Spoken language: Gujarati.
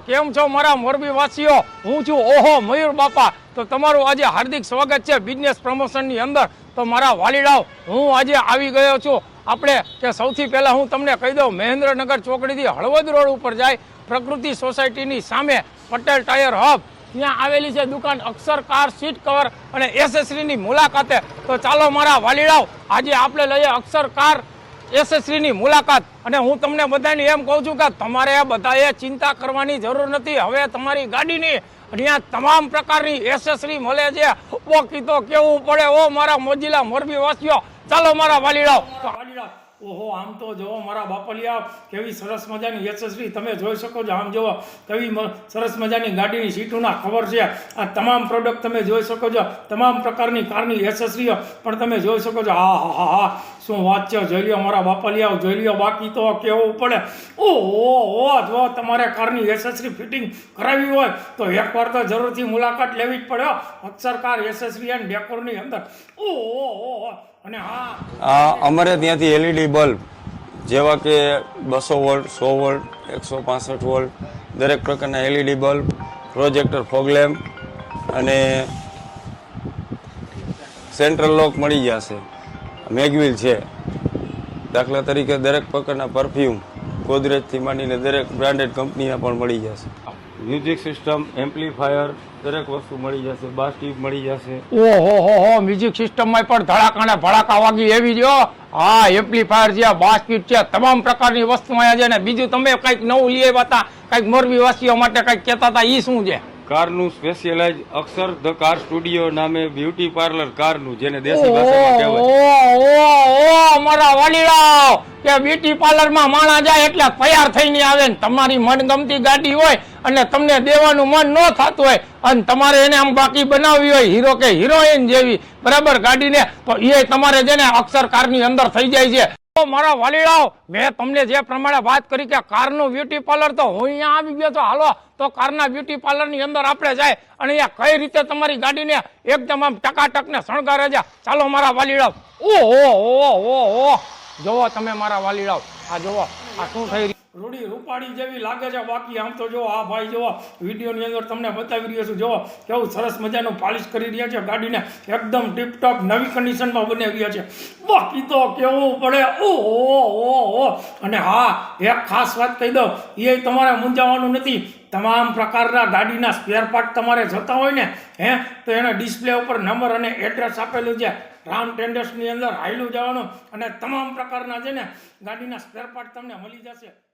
કેમ છો મારા મોરબી વાસીઓ? હું છું ઓહો મયુર બાપા. તો તમારું આજે હાર્દિક સ્વાગત છે બિઝનેસ પ્રમોશનની અંદર. તો મારા વાલીડાઓ, હું આજે આવી ગયો છું. આપણે કે સૌથી પહેલાં હું તમને કહી દઉં, મહેન્દ્રનગર ચોકડીથી હળવદ રોડ ઉપર જાય, પ્રકૃતિ સોસાયટીની સામે પટેલ ટાયર હબ. ત્યાં આવેલી છે દુકાન અક્ષર કાર સીટ કવર અને એસેસરીની મુલાકાતે. તો ચાલો મારા વાલીડાઓ, આજે આપણે લઈએ અક્ષર કાર એસેસરીની મુલાકાત. અને હું તમને બધાને એમ કહું છું કે તમારે બધાએ ચિંતા કરવાની જરૂર નથી. હવે તમારી ગાડીની અહીંયા તમામ પ્રકારની એસેસરી મળે છે. ઓ કીધો કેવું પડે? ઓ મારા મોજીલા મોરબી વાસીઓ, ચાલો મારા વાલીડાઓ વાલીડાઓ. ઓહો, આમ તો જોવો મારા બાપલિયા, કેવી સરસ મજાની યશસ્વી તમે જોઈ શકો છો. આમ જોવો કેવી સરસ મજાની ગાડીની સીટોના ખબર છે. આ તમામ પ્રોડક્ટ તમે જોઈ શકો છો. તમામ પ્રકારની કારની યશસ્વીઓ પણ તમે જોઈ શકો છો. હા હા હા હા શું વાત છે. જોઈ લ્યો મારા બાપલિયાઓ જોઈ લ્યો બાકી તો કેવું પડે. ઓહો, હો, જો તમારે કારની યશસ્વી ફિટિંગ કરાવી હોય, તો એકવાર તો જરૂરથી મુલાકાત લેવી જ પડે અક્ષરકાર યશસ્વી અને ડેકોરની અંદર. ઓહો. અને હા અમારે ત્યાંથી એલઈડી બલ્બ, જેવા કે બસો વોલ્ટ, સો વોલ્ટ, એકસો પાસઠ વોલ્ટ, દરેક પ્રકારના એલઈડી બલ્બ, પ્રોજેક્ટર ફોગલેમ અને સેન્ટ્રલ લોક મળી જશે મેગવિલ છે. દાખલા તરીકે દરેક પ્રકારના પરફ્યુમ ગોદરેજથી માંડીને દરેક બ્રાન્ડેડ કંપનીના પણ મળી જશે મ્યુઝિક સિસ્ટમ, એમ્પ્લીફાયર, દરેક વસ્તુ મળી જશે બાસ ટ્યુબ મળી જશે. ઓહો, હો હો, મ્યુઝિક સિસ્ટમમાં પણ ધડાકાને ભડાકા વાગી એવી જો, હા. એમ્પ્લીફાયર છે બાસ્કેટ છે, તમામ પ્રકારની વસ્તુ અહીંયા છે ને, બીજું તમે કંઈક નવું લઈ આવ્યા હતા, કંઈક મોરબી વાસીઓ માટે કંઈક કહેતા હતા એ શું છે? કારનું specialise Akshar the car studio નામે બ્યુટી પાર્લર કારનું જેને દેશી ભાષામાં કહેવાય. ઓ વડીલાઓ કે બ્યુટી પાર્લરમાં માણા જાય એટલે તૈયાર થઈને આવે ને તમારી મનગમતી ગાડી હોય અને તમને દેવાનું મન ન થતું હોય અને તમારે એને આમ બાકી બનાવવી હોય હીરો કે હિરોઈન જેવી બરાબર ગાડીને તો એ તમારે છે ને અક્ષર કારની અંદર થઈ જાય છે. મારા વાલીડાઓ, મેં તમને જે પ્રમાણે વાત કરી કે કારનું બ્યુટી પાર્લર, તો હું અહીંયા આવી ગયો તો હાલો, તો કારના બ્યુટી પાર્લરની અંદર આપણે જાય અને અહીંયા કઈ રીતે તમારી ગાડીને એકદમ આમ ટકાટક ને શણગારે છે. ચાલો મારા વાલીડાઓ. ઓહો ઓહો ઓહો. જોવો તમે મારા વાલીડાઓ. આ જોવો આ શું થઈ રૂડી રૂપાડી જેવી લાગે છે. બાકી આમ તો જો આ ભાઈ જોવો વિડીયોની અંદર તમને બતાવી રહ્યો છું. જોવો કેવું સરસ મજાનું પાલિશ કરી રહ્યા છે. ગાડીને એકદમ ટીપટોપ નવી કન્ડિશનમાં બનાવી રહ્યા છે. બાકી તો કેવું પડે? ઓહો ઓહો અને હા, એક ખાસ વાત કહી દઉં. એ તમારે મૂંઝાવાનું નથી. તમામ પ્રકારના ગાડીના સ્પેર પાર્ટ તમારે જોતા હોય ને, હે, તો એના ડિસ્પ્લે ઉપર નંબર અને એડ્રેસ આપેલું છે. રામ ટેન્ડર્સની અંદર હાઈલું જવાનું. અને તમામ પ્રકારના છે ને, ગાડીના સ્પેર પાર્ટ તમને મળી જશે.